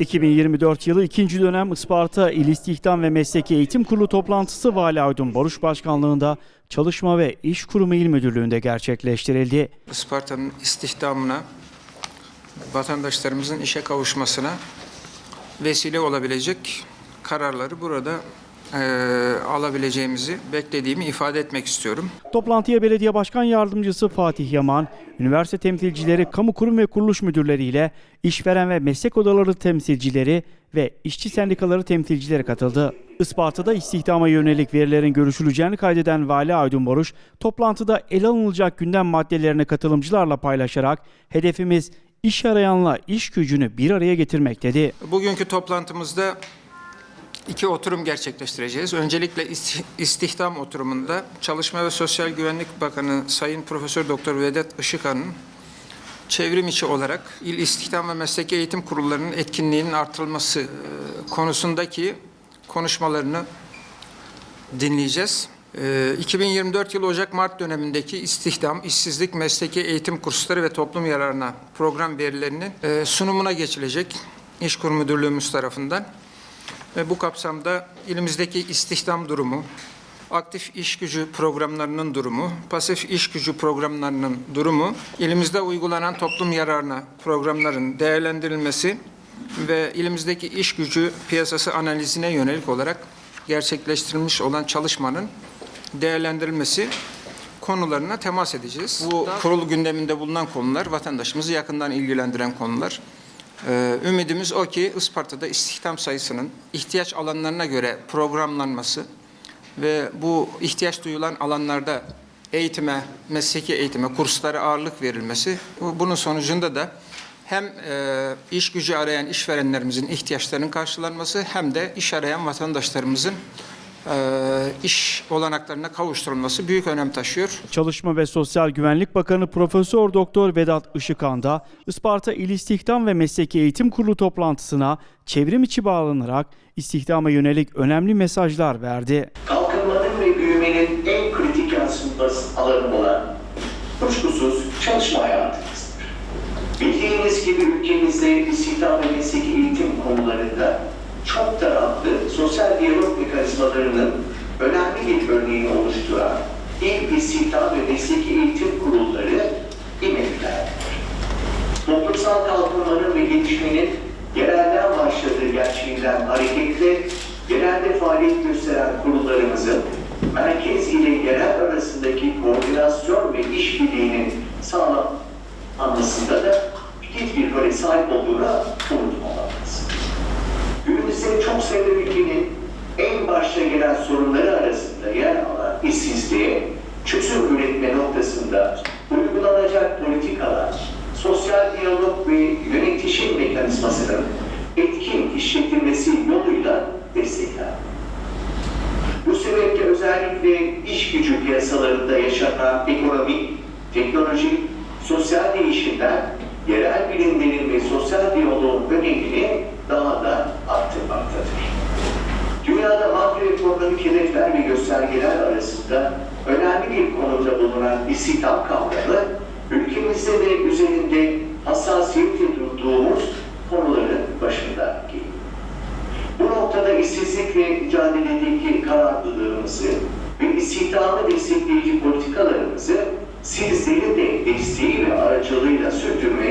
2024 yılı ikinci dönem Isparta İl İstihdam ve Mesleki Eğitim Kurulu toplantısı Vali Aydın Boruş Başkanlığında Çalışma ve İş Kurumu İl Müdürlüğü'nde gerçekleştirildi. Isparta'nın istihdamına, vatandaşlarımızın işe kavuşmasına vesile olabilecek kararları burada alabileceğimizi beklediğimi ifade etmek istiyorum. Toplantıya Belediye Başkan Yardımcısı Fatih Yaman, üniversite temsilcileri, kamu kurum ve kuruluş müdürleriyle işveren ve meslek odaları temsilcileri ve işçi sendikaları temsilcileri katıldı. Isparta'da istihdama yönelik verilerin görüşüleceğini kaydeden Vali Aydın Boruş, toplantıda ele alınacak gündem maddelerini katılımcılarla paylaşarak hedefimiz iş arayanla iş gücünü bir araya getirmek dedi. Bugünkü toplantımızda iki oturum gerçekleştireceğiz. Öncelikle isti- istihdam oturumunda Çalışma ve Sosyal Güvenlik Bakanı Sayın Profesör Doktor Vedat Işıkhan'ın çevrim içi olarak İl İstihdam ve Mesleki Eğitim Kurullarının etkinliğinin artırılması e, konusundaki konuşmalarını dinleyeceğiz. E, 2024 yılı Ocak-Mart dönemindeki istihdam, işsizlik, mesleki eğitim kursları ve toplum yararına program verilerinin e, sunumuna geçilecek İş Kurum Müdürlüğümüz tarafından. Ve bu kapsamda ilimizdeki istihdam durumu, aktif iş gücü programlarının durumu, pasif iş gücü programlarının durumu, ilimizde uygulanan toplum yararına programların değerlendirilmesi ve ilimizdeki iş gücü piyasası analizine yönelik olarak gerçekleştirilmiş olan çalışmanın değerlendirilmesi konularına temas edeceğiz. Bu kurul gündeminde bulunan konular vatandaşımızı yakından ilgilendiren konular. Ee, ümidimiz o ki Isparta'da istihdam sayısının ihtiyaç alanlarına göre programlanması ve bu ihtiyaç duyulan alanlarda eğitime, mesleki eğitime, kurslara ağırlık verilmesi. Bu- Bunun sonucunda da hem e, iş gücü arayan işverenlerimizin ihtiyaçlarının karşılanması hem de iş arayan vatandaşlarımızın iş olanaklarına kavuşturulması büyük önem taşıyor. Çalışma ve Sosyal Güvenlik Bakanı Profesör Doktor Vedat Işıkhan da Isparta İl İstihdam ve Mesleki Eğitim Kurulu toplantısına çevrim içi bağlanarak istihdama yönelik önemli mesajlar verdi. kalkınmanın ve büyümenin en kritik yansıması alanı olan kuşkusuz çalışma hayatımızdır. Bildiğiniz gibi ülkemizde istihdam ve mesleki eğitim konularında çok taraflı sosyal diyalog mekanizmalarının önemli bir örneğini oluşturan İl İstihdam ve Mesleki Eğitim Kurulları İMEK'lerdir. Toplumsal kalkınmanın ve gelişmenin yerelden başladığı gerçeğinden hareketle yerelde faaliyet gösteren kurullarımızın merkez ile yerel arasındaki koordinasyon ve işbirliğinin sağlanmasında da ciddi bir role sahip olduğuna unutmamalıyız. Günümüzde çok sayıda ülkenin en başta gelen sorunları arasında yer alan işsizliğe çözüm üretme noktasında uygulanacak politikalar, sosyal diyalog ve yönetişim mekanizmasının etkin işletilmesi yoluyla desteklenir. Bu sebeple özellikle iş gücü piyasalarında yaşanan ekonomik, teknolojik, sosyal değişimler Dünyada makroekonomik hedefler ve göstergeler arasında önemli bir konumda bulunan istihdam kavramı, ülkemizde de üzerinde hassasiyetle durduğumuz konuların başında geliyor. Bu noktada işsizlikle mücadeledeki kararlılığımızı ve istihdamı destekleyici politikalarımızı sizlerin de desteği ve aracılığıyla sürdürmeye.